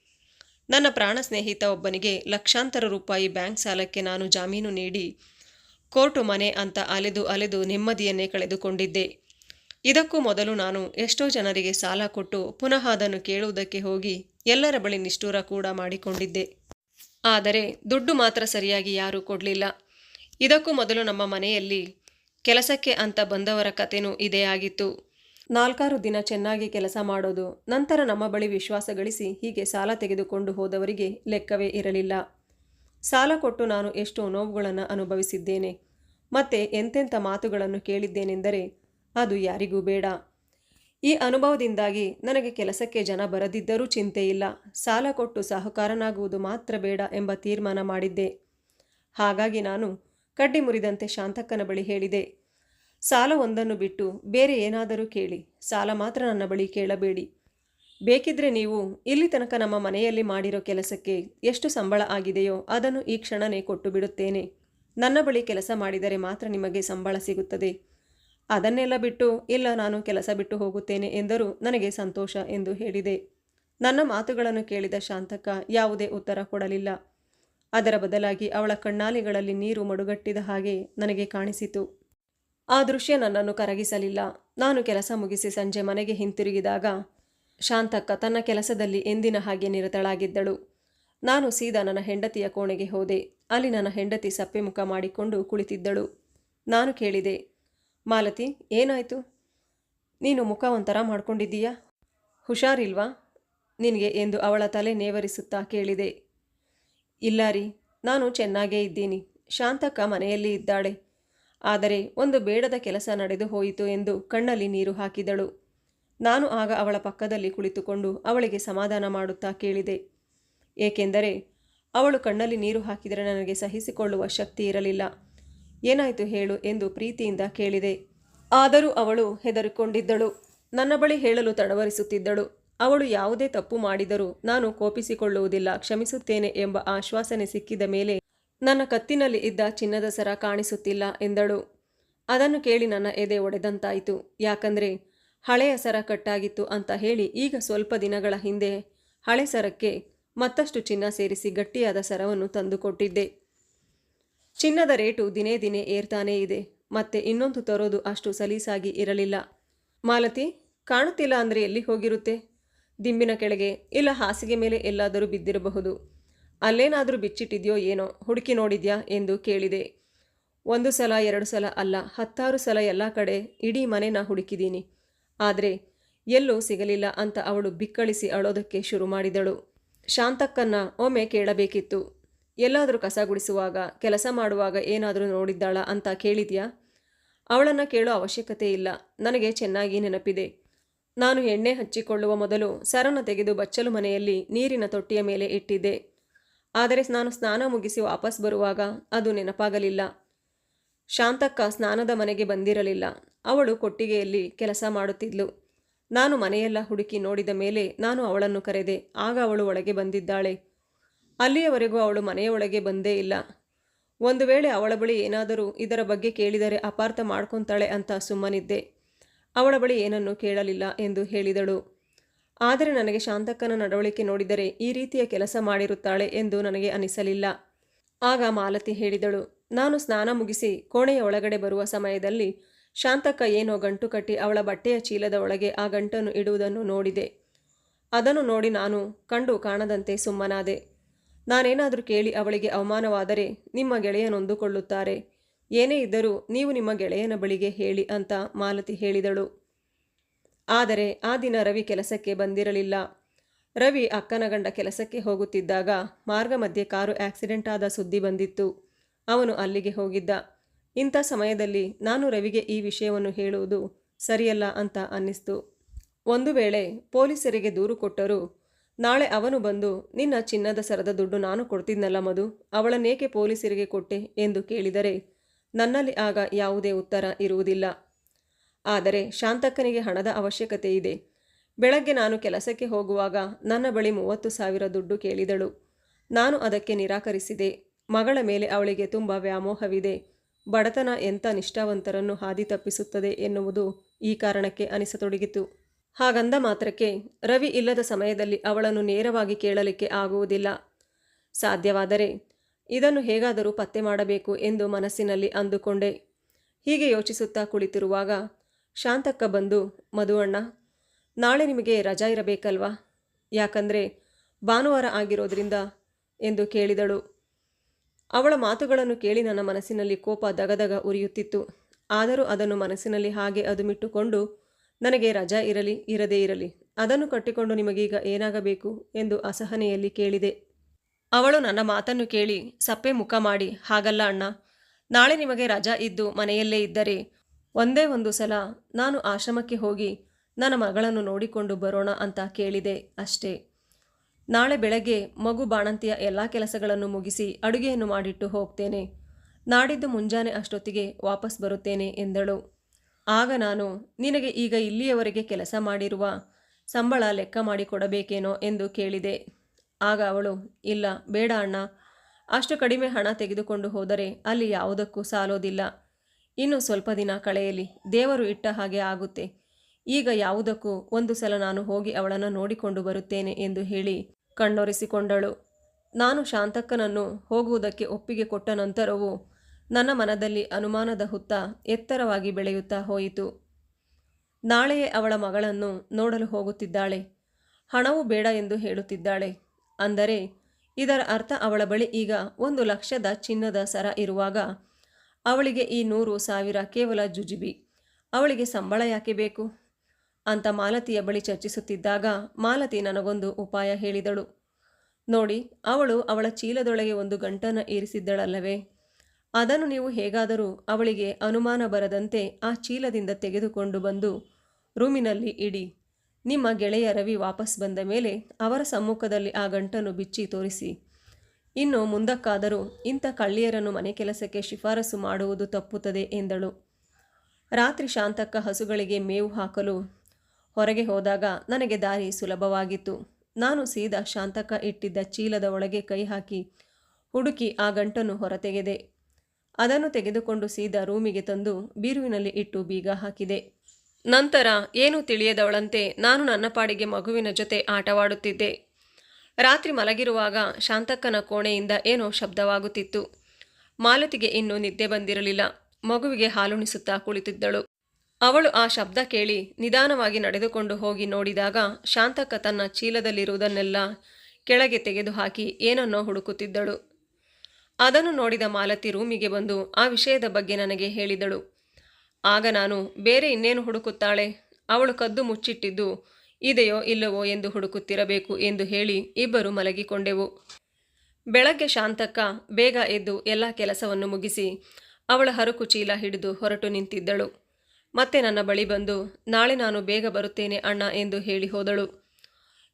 ನನ್ನ ಪ್ರಾಣ ಸ್ನೇಹಿತ ಒಬ್ಬನಿಗೆ ಲಕ್ಷಾಂತರ ರೂಪಾಯಿ ಬ್ಯಾಂಕ್ ಸಾಲಕ್ಕೆ ನಾನು ಜಾಮೀನು ನೀಡಿ ಕೋರ್ಟು ಮನೆ ಅಂತ ಅಲೆದು ಅಲೆದು ನೆಮ್ಮದಿಯನ್ನೇ ಕಳೆದುಕೊಂಡಿದ್ದೆ. ಇದಕ್ಕೂ ಮೊದಲು ನಾನು ಎಷ್ಟೋ ಜನರಿಗೆ ಸಾಲ ಕೊಟ್ಟು ಪುನಃ ಅದನ್ನು ಕೇಳುವುದಕ್ಕೆ ಹೋಗಿ ಎಲ್ಲರ ಬಳಿ ನಿಷ್ಠೂರ ಕೂಡ ಮಾಡಿಕೊಂಡಿದ್ದೆ. ಆದರೆ ದುಡ್ಡು ಮಾತ್ರ ಸರಿಯಾಗಿ ಯಾರೂ ಕೊಡಲಿಲ್ಲ. ಇದಕ್ಕೂ ಮೊದಲು ನಮ್ಮ ಮನೆಯಲ್ಲಿ ಕೆಲಸಕ್ಕೆ ಅಂತ ಬಂದವರ ಕಥೆನೂ ಇದೇ ಆಗಿತ್ತು. ನಾಲ್ಕಾರು ದಿನ ಚೆನ್ನಾಗಿ ಕೆಲಸ ಮಾಡೋದು, ನಂತರ ನಮ್ಮ ಬಳಿ ವಿಶ್ವಾಸ ಗಳಿಸಿ ಹೀಗೆ ಸಾಲ ತೆಗೆದುಕೊಂಡು ಹೋದವರಿಗೆ ಲೆಕ್ಕವೇ ಇರಲಿಲ್ಲ. ಸಾಲ ಕೊಟ್ಟು ನಾನು ಎಷ್ಟೋ ನೋವುಗಳನ್ನು ಅನುಭವಿಸಿದ್ದೇನೆ? ಮತ್ತೆ ಎಂತೆಂಥ ಮಾತುಗಳನ್ನು ಕೇಳಿದ್ದೇನೆಂದರೆ, ಅದು ಯಾರಿಗೂ ಬೇಡ. ಈ ಅನುಭವದಿಂದಾಗಿ ನನಗೆ ಕೆಲಸಕ್ಕೆ ಜನ ಬರದಿದ್ದರೂ ಚಿಂತೆ ಇಲ್ಲ. ಸಾಲ ಕೊಟ್ಟು ಸಹಕಾರನಾಗುವುದು ಮಾತ್ರ ಬೇಡ ಎಂಬ ತೀರ್ಮಾನ ಮಾಡಿದ್ದೆ. ಹಾಗಾಗಿ ನಾನು ಕಡ್ಡಿ ಮುರಿದಂತೆ ಶಾಂತಕ್ಕನ ಬಳಿ ಹೇಳಿದೆ, ಸಾಲ ಒಂದನ್ನು ಬಿಟ್ಟು ಬೇರೆ ಏನಾದರೂ ಕೇಳಿ. ಸಾಲ ಮಾತ್ರ ನನ್ನ ಬಳಿ ಕೇಳಬೇಡಿ. ಬೇಕಿದ್ರೆ ನೀವು ಇಲ್ಲಿ ತನಕ ನಮ್ಮ ಮನೆಯಲ್ಲಿ ಮಾಡಿರೋ ಕೆಲಸಕ್ಕೆ ಎಷ್ಟು ಸಂಬಳ ಆಗಿದೆಯೋ ಅದನ್ನು ಈ ಕ್ಷಣನೇ ಕೊಟ್ಟು ಬಿಡುತ್ತೇನೆ. ನನ್ನ ಬಳಿ ಕೆಲಸ ಮಾಡಿದರೆ ಮಾತ್ರ ನಿಮಗೆ ಸಂಬಳ ಸಿಗುತ್ತದೆ. ಅದನ್ನೆಲ್ಲ ಬಿಟ್ಟು ಇಲ್ಲ, ನಾನು ಕೆಲಸ ಬಿಟ್ಟು ಹೋಗುತ್ತೇನೆ ಎಂದರೂ ನನಗೆ ಸಂತೋಷ ಎಂದು ಹೇಳಿದೆ. ನನ್ನ ಮಾತುಗಳನ್ನು ಕೇಳಿದ ಶಾಂತಕ್ಕ ಯಾವುದೇ ಉತ್ತರ ಕೊಡಲಿಲ್ಲ. ಅದರ ಬದಲಾಗಿ ಅವಳ ಕಣ್ಣಾಲಿಗಳಲ್ಲಿ ನೀರು ಮಡುಗಟ್ಟಿದ ಹಾಗೆ ನನಗೆ ಕಾಣಿಸಿತು. ಆ ದೃಶ್ಯ ನನ್ನನ್ನು ಕರಗಿಸಲಿಲ್ಲ. ನಾನು ಕೆಲಸ ಮುಗಿಸಿ ಸಂಜೆ ಮನೆಗೆ ಹಿಂತಿರುಗಿದಾಗ ಶಾಂತಕ್ಕ ತನ್ನ ಕೆಲಸದಲ್ಲಿ ಎಂದಿನ ಹಾಗೆ ನಿರತಳಾಗಿದ್ದಳು. ನಾನು ಸೀದಾ ನನ್ನ ಹೆಂಡತಿಯ ಕೋಣೆಗೆ ಹೋದೆ. ಅಲ್ಲಿ ನನ್ನ ಹೆಂಡತಿ ಸಪ್ಪೆ ಮುಖ ಮಾಡಿಕೊಂಡು ಕುಳಿತಿದ್ದಳು. ನಾನು ಕೇಳಿದೆ, ಮಾಲತಿ, ಏನಾಯಿತು? ನೀನು ಮುಖ ಒಂಥರ ಮಾಡ್ಕೊಂಡಿದ್ದೀಯಾ? ಹುಷಾರಿಲ್ವಾ? ನಿನಗೆ ಎಂದು ಅವಳ ತಲೆ ನೇವರಿಸುತ್ತಾ ಕೇಳಿದೆ. ಇಲ್ಲ ರೀ, ನಾನು ಚೆನ್ನಾಗೇ ಇದ್ದೀನಿ. ಶಾಂತಕ್ಕ ಮನೆಯಲ್ಲಿ ಇದ್ದಾಳೆ. ಆದರೆ ಒಂದು ಬೇಡದ ಕೆಲಸ ನಡೆದು ಹೋಯಿತು ಎಂದು ಕಣ್ಣಲ್ಲಿ ನೀರು ಹಾಕಿದಳು. ನಾನು ಆಗ ಅವಳ ಪಕ್ಕದಲ್ಲಿ ಕುಳಿತುಕೊಂಡು ಅವಳಿಗೆ ಸಮಾಧಾನ ಮಾಡುತ್ತಾ ಕೇಳಿದೆ. ಏಕೆಂದರೆ ಅವಳು ಕಣ್ಣಲ್ಲಿ ನೀರು ಹಾಕಿದರೆ ನನಗೆ ಸಹಿಸಿಕೊಳ್ಳುವ ಶಕ್ತಿ ಇರಲಿಲ್ಲ. ಏನಾಯಿತು ಹೇಳು ಎಂದು ಪ್ರೀತಿಯಿಂದ ಕೇಳಿದೆ. ಆದರೂ ಅವಳು ಹೆದರಿಕೊಂಡಿದ್ದಳು. ನನ್ನ ಬಳಿ ಹೇಳಲು ತಡವರಿಸುತ್ತಿದ್ದಳು. ಅವಳು ಯಾವುದೇ ತಪ್ಪು ಮಾಡಿದರೂ ನಾನು ಕೋಪಿಸಿಕೊಳ್ಳುವುದಿಲ್ಲ, ಕ್ಷಮಿಸುತ್ತೇನೆ ಎಂಬ ಆಶ್ವಾಸನೆ ಸಿಕ್ಕಿದ ಮೇಲೆ ನನ್ನ ಕತ್ತಿನಲ್ಲಿ ಇದ್ದ ಚಿನ್ನದ ಸರ ಕಾಣಿಸುತ್ತಿಲ್ಲ ಎಂದಳು. ಅದನ್ನು ಕೇಳಿ ನನ್ನ ಎದೆ ಒಡೆದಂತಾಯಿತು. ಯಾಕಂದ್ರೆ ಹಳೆಯ ಸರ ಕಟ್ಟಾಗಿತ್ತು ಅಂತ ಹೇಳಿ ಈಗ ಸ್ವಲ್ಪ ದಿನಗಳ ಹಿಂದೆ ಹಳೆ ಸರಕ್ಕೆ ಮತ್ತಷ್ಟು ಚಿನ್ನ ಸೇರಿಸಿ ಗಟ್ಟಿಯಾದ ಸರವನ್ನು ತಂದುಕೊಟ್ಟಿದ್ದೆ. ಚಿನ್ನದ ರೇಟು ದಿನೇ ದಿನೇ ಏರ್ತಾನೇ ಇದೆ. ಮತ್ತೆ ಇನ್ನೊಂದು ತರೋದು ಅಷ್ಟು ಸಲೀಸಾಗಿ ಇರಲಿಲ್ಲ. ಮಾಲತಿ, ಕಾಣುತ್ತಿಲ್ಲ ಅಂದರೆ ಎಲ್ಲಿ ಹೋಗಿರುತ್ತೆ? ದಿಂಬಿನ ಕೆಳಗೆ ಇಲ್ಲ ಹಾಸಿಗೆ ಮೇಲೆ ಎಲ್ಲಾದರೂ ಬಿದ್ದಿರಬಹುದು. ಅಲ್ಲೇನಾದರೂ ಬಿಚ್ಚಿಟ್ಟಿದ್ಯೋ ಏನೋ ಹುಡುಕಿ ನೋಡಿದ್ಯಾ ಎಂದು ಕೇಳಿದೆ. ಒಂದು ಸಲ, ಎರಡು ಸಲ ಅಲ್ಲ, ಹತ್ತಾರು ಸಲ ಎಲ್ಲ ಕಡೆ ಇಡೀ ಮನೆನ ಹುಡುಕಿದ್ದೀನಿ. ಆದರೆ ಎಲ್ಲೂ ಸಿಗಲಿಲ್ಲ ಅಂತ ಅವಳು ಬಿಕ್ಕಳಿಸಿ ಅಳೋದಕ್ಕೆ ಶುರು ಮಾಡಿದಳು. ಶಾಂತಕ್ಕನ್ನ ಒಮ್ಮೆ ಕೇಳಬೇಕಿತ್ತು. ಎಲ್ಲಾದರೂ ಕಸ ಗುಡಿಸುವಾಗ, ಕೆಲಸ ಮಾಡುವಾಗ ಏನಾದರೂ ನೋಡಿದ್ದಾಳ ಅಂತ ಕೇಳಿದ್ಯಾ? ಅವಳನ್ನು ಕೇಳೋ ಅವಶ್ಯಕತೆ ಇಲ್ಲ. ನನಗೆ ಚೆನ್ನಾಗಿ ನೆನಪಿದೆ. ನಾನು ಎಣ್ಣೆ ಹಚ್ಚಿಕೊಳ್ಳುವ ಮೊದಲು ಸರನ ತೆಗೆದು ಬಚ್ಚಲು ಮನೆಯಲ್ಲಿ ನೀರಿನ ತೊಟ್ಟಿಯ ಮೇಲೆ ಇಟ್ಟಿದ್ದೆ. ಆದರೆ ನಾನು ಸ್ನಾನ ಮುಗಿಸಿ ವಾಪಸ್ ಬರುವಾಗ ಅದು ನೆನಪಾಗಲಿಲ್ಲ. ಶಾಂತಕ್ಕ ಸ್ನಾನದ ಮನೆಗೆ ಬಂದಿರಲಿಲ್ಲ. ಅವಳು ಕೊಟ್ಟಿಗೆಯಲ್ಲಿ ಕೆಲಸ ಮಾಡುತ್ತಿದ್ಲು. ನಾನು ಮನೆಯೆಲ್ಲ ಹುಡುಕಿ ನೋಡಿದ ಮೇಲೆ ನಾನು ಅವಳನ್ನು ಕರೆದೆ. ಆಗ ಅವಳು ಒಳಗೆ ಬಂದಿದ್ದಾಳೆ. ಅಲ್ಲಿಯವರೆಗೂ ಅವಳು ಮನೆಯೊಳಗೆ ಬಂದೇ ಇಲ್ಲ. ಒಂದು ವೇಳೆ ಅವಳ ಬಳಿ ಏನಾದರೂ ಇದರ ಬಗ್ಗೆ ಕೇಳಿದರೆ ಅಪಾರ್ಥ ಮಾಡ್ಕೊತಾಳೆ ಅಂತ ಸುಮ್ಮನಿದ್ದೆ. ಅವಳ ಬಳಿ ಏನನ್ನೂ ಕೇಳಲಿಲ್ಲ ಎಂದು ಹೇಳಿದಳು. ಆದರೆ ನನಗೆ ಶಾಂತಕ್ಕನ ನಡವಳಿಕೆ ನೋಡಿದರೆ ಈ ರೀತಿಯ ಕೆಲಸ ಮಾಡಿರುತ್ತಾಳೆ ಎಂದು ನನಗೆ ಅನಿಸಲಿಲ್ಲ. ಆಗ ಮಾಲತಿ ಹೇಳಿದಳು. ನಾನು ಸ್ನಾನ ಮುಗಿಸಿ ಕೋಣೆಯ ಒಳಗಡೆ ಬರುವ ಸಮಯದಲ್ಲಿ ಶಾಂತಕ್ಕ ಏನೋ ಗಂಟು ಕಟ್ಟಿ ಅವಳ ಬಟ್ಟೆಯ ಚೀಲದ ಒಳಗೆ ಆ ಗಂಟನ್ನು ಇಡುವುದನ್ನು ನೋಡಿದೆ. ಅದನ್ನು ನೋಡಿ ನಾನು ಕಂಡು ಕಾಣದಂತೆ ಸುಮ್ಮನಾದೆ. ನಾನೇನಾದರೂ ಕೇಳಿ ಅವಳಿಗೆ ಅವಮಾನವಾದರೆ ನಿಮ್ಮ ಗೆಳೆಯನೊಂದುಕೊಳ್ಳುತ್ತಾರೆ ಏನೇ ಇದ್ದರೂ ನೀವು ನಿಮ್ಮ ಗೆಳೆಯನ ಬಳಿಗೆ ಹೇಳಿ ಅಂತ ಮಾಲತಿ ಹೇಳಿದಳು. ಆದರೆ ಆ ದಿನ ರವಿ ಕೆಲಸಕ್ಕೆ ಬಂದಿರಲಿಲ್ಲ. ರವಿ ಅಕ್ಕನ ಗಂಡ ಕೆಲಸಕ್ಕೆ ಹೋಗುತ್ತಿದ್ದಾಗ ಮಾರ್ಗ ಮಧ್ಯೆ ಕಾರು ಆಕ್ಸಿಡೆಂಟ್ ಆದ ಸುದ್ದಿ ಬಂದಿತ್ತು. ಅವನು ಅಲ್ಲಿಗೆ ಹೋಗಿದ್ದ. ಇಂಥ ಸಮಯದಲ್ಲಿ ನಾನು ರವಿಗೆ ಈ ವಿಷಯವನ್ನು ಹೇಳುವುದು ಸರಿಯಲ್ಲ ಅಂತ ಅನ್ನಿಸ್ತು. ಒಂದು ವೇಳೆ ಪೊಲೀಸರಿಗೆ ದೂರು ಕೊಟ್ಟರು, ನಾಳೆ ಅವನು ಬಂದು, ನಿನ್ನ ಚಿನ್ನದ ಸರದ ದುಡ್ಡು ನಾನು ಕೊಡ್ತಿದ್ನಲ್ಲ ಮಧು, ಅವಳನ್ನೇಕೆ ಪೊಲೀಸರಿಗೆ ಕೊಟ್ಟೆ ಎಂದು ಕೇಳಿದರೆ, ನನ್ನಲ್ಲಿ ಆಗ ಯಾವುದೇ ಉತ್ತರ ಇರುವುದಿಲ್ಲ. ಆದರೆ ಶಾಂತಕ್ಕನಿಗೆ ಹಣದ ಅವಶ್ಯಕತೆ ಇದೆ. ಬೆಳಗ್ಗೆ ನಾನು ಕೆಲಸಕ್ಕೆ ಹೋಗುವಾಗ ನನ್ನ ಬಳಿ ಮೂವತ್ತು ಸಾವಿರ ದುಡ್ಡು ಕೇಳಿದಳು. ನಾನು ಅದಕ್ಕೆ ನಿರಾಕರಿಸಿದೆ. ಮಗಳ ಮೇಲೆ ಅವಳಿಗೆ ತುಂಬ ವ್ಯಾಮೋಹವಿದೆ. ಬಡತನ ಎಂಥ ನಿಷ್ಠಾವಂತರನ್ನು ಹಾದಿ ತಪ್ಪಿಸುತ್ತದೆ ಎನ್ನುವುದು ಈ ಕಾರಣಕ್ಕೆ ಅನಿಸತೊಡಗಿತು. ಹಾಗಂದ ಮಾತ್ರಕ್ಕೆ ರವಿ ಇಲ್ಲದ ಸಮಯದಲ್ಲಿ ಅವಳನ್ನು ನೇರವಾಗಿ ಕೇಳಲಿಕ್ಕೆ ಆಗುವುದಿಲ್ಲ. ಸಾಧ್ಯವಾದರೆ ಇದನ್ನು ಹೇಗಾದರೂ ಪತ್ತೆ ಮಾಡಬೇಕು ಎಂದು ಮನಸ್ಸಿನಲ್ಲಿ ಅಂದುಕೊಂಡೆ. ಹೀಗೆ ಯೋಚಿಸುತ್ತಾ ಕುಳಿತಿರುವಾಗ ಶಾಂತಕ್ಕ ಬಂದು, ಮಧುವಣ್ಣ, ನಾಳೆ ನಿಮಗೆ ರಜಾ ಇರಬೇಕಲ್ವಾ? ಯಾಕಂದರೆ ಭಾನುವಾರ ಆಗಿರೋದ್ರಿಂದ, ಎಂದು ಕೇಳಿದಳು. ಅವಳ ಮಾತುಗಳನ್ನು ಕೇಳಿ ನನ್ನ ಮನಸ್ಸಿನಲ್ಲಿ ಕೋಪ ದಗದಗ ಉರಿಯುತ್ತಿತ್ತು. ಆದರೂ ಅದನ್ನು ಮನಸ್ಸಿನಲ್ಲಿ ಹಾಗೆ ಅದುಮಿಟ್ಟುಕೊಂಡು, ನನಗೆ ರಜಾ ಇರಲಿ, ಇರದೇ ಇರಲಿ, ಅದನ್ನು ಕಟ್ಟಿಕೊಂಡು ನಿಮಗೀಗ ಏನಾಗಬೇಕು ಎಂದು ಅಸಹನೆಯಲ್ಲಿ ಕೇಳಿದೆ. ಅವಳು ನನ್ನ ಮಾತನ್ನು ಕೇಳಿ ಸಪ್ಪೆ ಮುಖ ಮಾಡಿ, ಹಾಗಲ್ಲ ಅಣ್ಣ, ನಾಳೆ ನಿಮಗೆ ರಜಾ ಇದ್ದು ಮನೆಯಲ್ಲೇ ಇದ್ದರೆ ಒಂದೇ ಒಂದು ಸಲ ನಾನು ಆಶ್ರಮಕ್ಕೆ ಹೋಗಿ ನನ್ನ ಮಗಳನ್ನು ನೋಡಿಕೊಂಡು ಬರೋಣ ಅಂತ ಕೇಳಿದೆ ಅಷ್ಟೇ. ನಾಳೆ ಬೆಳಗ್ಗೆ ಮಗು ಬಾಣಂತಿಯ ಎಲ್ಲ ಕೆಲಸಗಳನ್ನು ಮುಗಿಸಿ ಅಡುಗೆಯನ್ನು ಮಾಡಿಟ್ಟು ಹೋಗ್ತೇನೆ. ನಾಡಿದ್ದು ಮುಂಜಾನೆ ಅಷ್ಟೊತ್ತಿಗೆ ವಾಪಸ್ ಬರುತ್ತೇನೆ ಎಂದಳು. ಆಗ ನಾನು, ನಿನಗೆ ಈಗ ಇಲ್ಲಿಯವರೆಗೆ ಕೆಲಸ ಮಾಡಿರುವ ಸಂಬಳ ಲೆಕ್ಕ ಮಾಡಿಕೊಡಬೇಕೇನೋ ಎಂದು ಕೇಳಿದೆ. ಆಗ ಅವಳು, ಇಲ್ಲ, ಬೇಡ ಅಣ್ಣ. ಅಷ್ಟು ಕಡಿಮೆ ಹಣ ತೆಗೆದುಕೊಂಡು ಹೋದರೆ ಅಲ್ಲಿ ಯಾವುದಕ್ಕೂ ಸಾಲೋದಿಲ್ಲ. ಇನ್ನು ಸ್ವಲ್ಪ ದಿನ ಕಳೆಯಲಿ. ದೇವರು ಇಟ್ಟ ಹಾಗೆ ಆಗುತ್ತೆ. ಈಗ ಯಾವುದಕ್ಕೂ ಒಂದು ಸಲ ನಾನು ಹೋಗಿ ಅವಳನ್ನು ನೋಡಿಕೊಂಡು ಬರುತ್ತೇನೆ ಎಂದು ಹೇಳಿ ಕಣ್ಣೊರೆಸಿಕೊಂಡಳು. ನಾನು ಶಾಂತಕ್ಕನನ್ನು ಹೋಗುವುದಕ್ಕೆ ಒಪ್ಪಿಗೆ ಕೊಟ್ಟ ನಂತರವೂ ನನ್ನ ಮನದಲ್ಲಿ ಅನುಮಾನದ ಹುತ್ತ ಎತ್ತರವಾಗಿ ಬೆಳೆಯುತ್ತಾ ಹೋಯಿತು. ನಾಳೆಯೇ ಅವಳ ಮಗಳನ್ನು ನೋಡಲು ಹೋಗುತ್ತಿದ್ದಾಳೆ. ಹಣವೂ ಬೇಡ ಎಂದು ಹೇಳುತ್ತಿದ್ದಾಳೆ. ಅಂದರೆ, ಇದರ ಅರ್ಥ ಅವಳ ಬಳಿ ಈಗ ಒಂದು ಲಕ್ಷದ ಚಿನ್ನದ ಸರ ಇರುವಾಗ ಅವಳಿಗೆ ಈ ನೂರು ಸಾವಿರ ಕೇವಲ ಜುಜುಬಿ. ಅವಳಿಗೆ ಸಂಬಳ ಯಾಕೆ ಬೇಕು? ಅಂತ ಮಾಲತಿಯ ಬಳಿ ಚರ್ಚಿಸುತ್ತಿದ್ದಾಗ ಮಾಲತಿ ನನಗೊಂದು ಉಪಾಯ ಹೇಳಿದಳು. ನೋಡಿ, ಅವಳು ಅವಳ ಚೀಲದೊಳಗೆ ಒಂದು ಗಂಟನ್ನು ಇರಿಸಿದ್ದಳಲ್ಲವೇ ಅದನ್ನು ನೀವು ಹೇಗಾದರೂ ಅವಳಿಗೆ ಅನುಮಾನ ಬರದಂತೆ ಆ ಚೀಲದಿಂದ ತೆಗೆದುಕೊಂಡು ಬಂದು ರೂಮಿನಲ್ಲಿ ಇಡಿ. ನಿಮ್ಮ ಗೆಳೆಯ ರವಿ ವಾಪಸ್ ಬಂದ ಮೇಲೆ ಅವರ ಸಮ್ಮುಖದಲ್ಲಿ ಆ ಗಂಟನ್ನು ಬಿಚ್ಚಿ ತೋರಿಸಿ. ಇನ್ನು ಮುಂದಕ್ಕಾದರೂ ಇಂಥ ಕಳ್ಳಿಯರನ್ನು ಮನೆ ಕೆಲಸಕ್ಕೆ ಶಿಫಾರಸು ಮಾಡುವುದು ತಪ್ಪುತ್ತದೆ ಎಂದಳು. ರಾತ್ರಿ ಶಾಂತಕ್ಕ ಹಸುಗಳಿಗೆ ಮೇವು ಹಾಕಲು ಹೊರಗೆ ಹೋದಾಗ ನನಗೆ ದಾರಿ ಸುಲಭವಾಗಿತ್ತು. ನಾನು ಸೀದಾ ಶಾಂತಕ ಇಟ್ಟಿದ್ದ ಚೀಲದ ಒಳಗೆ ಕೈ ಹಾಕಿ ಹುಡುಕಿ ಆ ಗಂಟನ್ನು ಹೊರತೆಗೆದೆ. ಅದನ್ನು ತೆಗೆದುಕೊಂಡು ಸೀದಾ ರೂಮಿಗೆ ತಂದು ಬೀರುವಿನಲ್ಲಿ ಇಟ್ಟು ಬೀಗ ಹಾಕಿದೆ. ನಂತರ, ಏನೂ ತಿಳಿಯದವಳಂತೆ, ನಾನು ನನ್ನ ಪಾಡಿಗೆ ಮಗುವಿನ ಜೊತೆ ಆಟವಾಡುತ್ತಿದ್ದೆ. ರಾತ್ರಿ ಮಲಗಿರುವಾಗ ಶಾಂತಕ್ಕನ ಕೋಣೆಯಿಂದ ಏನೋ ಶಬ್ದವಾಗುತ್ತಿತ್ತು. ಮಾಲತಿಗೆ ಇನ್ನೂ ನಿದ್ದೆ ಬಂದಿರಲಿಲ್ಲ. ಮಗುವಿಗೆ ಹಾಲುಣಿಸುತ್ತಾ ಕುಳಿತಿದ್ದಳು. ಅವಳು ಆ ಶಬ್ದ ಕೇಳಿ ನಿಧಾನವಾಗಿ ನಡೆದುಕೊಂಡು ಹೋಗಿ ನೋಡಿದಾಗ ಶಾಂತಕ್ಕ ತನ್ನ ಚೀಲದಲ್ಲಿರುವುದನ್ನೆಲ್ಲ ಕೆಳಗೆ ತೆಗೆದುಹಾಕಿ ಏನನ್ನೋ ಹುಡುಕುತ್ತಿದ್ದಳು. ಅದನ್ನು ನೋಡಿದ ಮಾಲತಿ ರೂಮಿಗೆ ಬಂದು ಆ ವಿಷಯದ ಬಗ್ಗೆ ನನಗೆ ಹೇಳಿದಳು. ಆಗ ನಾನು, ಬೇರೆ ಇನ್ನೇನು ಹುಡುಕುತ್ತಾಳೆ? ಅವಳು ಕದ್ದು ಮುಚ್ಚಿಟ್ಟಿದ್ದು ಇದೆಯೋ ಇಲ್ಲವೋ ಎಂದು ಹುಡುಕುತ್ತಿರಬೇಕು ಎಂದು ಹೇಳಿ ಇಬ್ಬರು ಮಲಗಿಕೊಂಡೆವು. ಬೆಳಗ್ಗೆ ಶಾಂತಕ್ಕ ಬೇಗ ಎದ್ದು ಎಲ್ಲ ಕೆಲಸವನ್ನು ಮುಗಿಸಿ ಅವಳ ಹರಕು ಚೀಲ ಹಿಡಿದು ಹೊರಟು ನಿಂತಿದ್ದಳು. ಮತ್ತೆ ನನ್ನ ಬಳಿ ಬಂದು, ನಾಳೆ ನಾನು ಬೇಗ ಬರುತ್ತೇನೆ ಅಣ್ಣ ಎಂದು ಹೇಳಿ ಹೋದಳು.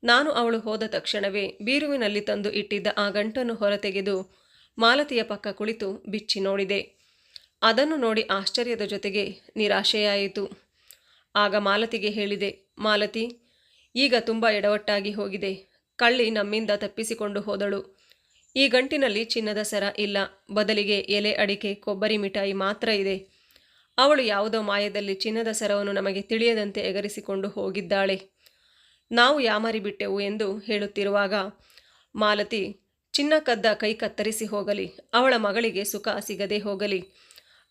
ನಾನು ಅವಳು ಹೋದ ತಕ್ಷಣವೇ ಬೀರುವಿನಲ್ಲಿ ತಂದು ಇಟ್ಟಿದ್ದ ಆ ಗಂಟನ್ನು ಹೊರತೆಗೆದು ಮಾಲತಿಯ ಪಕ್ಕ ಕುಳಿತು ಬಿಚ್ಚಿ ನೋಡಿದೆ. ಅದನ್ನು ನೋಡಿ ಆಶ್ಚರ್ಯದ ಜೊತೆಗೆ ನಿರಾಶೆಯಾಯಿತು. ಆಗ ಮಾಲತಿಗೆ ಹೇಳಿದೆ, ಮಾಲತಿ, ಈಗ ತುಂಬ ಎಡವಟ್ಟಾಗಿ ಹೋಗಿದೆ. ಕಳ್ಳಿ ನಮ್ಮಿಂದ ತಪ್ಪಿಸಿಕೊಂಡು ಹೋದಳು. ಈ ಗಂಟಿನಲ್ಲಿ ಚಿನ್ನದ ಸರ ಇಲ್ಲ. ಬದಲಿಗೆ ಎಲೆ, ಅಡಿಕೆ, ಕೊಬ್ಬರಿ, ಮಿಠಾಯಿ ಮಾತ್ರ ಇದೆ. ಅವಳು ಯಾವುದೋ ಮಾಯದಲ್ಲಿ ಚಿನ್ನದ ಸರವನ್ನು ನಮಗೆ ತಿಳಿಯದಂತೆ ಎಗರಿಸಿಕೊಂಡು ಹೋಗಿದ್ದಾಳೆ. ನಾವು ಯಾಮರಿ ಬಿಟ್ಟೆವು ಎಂದು ಹೇಳುತ್ತಿರುವಾಗ, ಮಾಲತಿ, ಚಿನ್ನ ಕದ್ದ ಕೈ ಕತ್ತರಿಸಿ ಹೋಗಲಿ, ಅವಳ ಮಗಳಿಗೆ ಸುಖ ಸಿಗದೆ ಹೋಗಲಿ,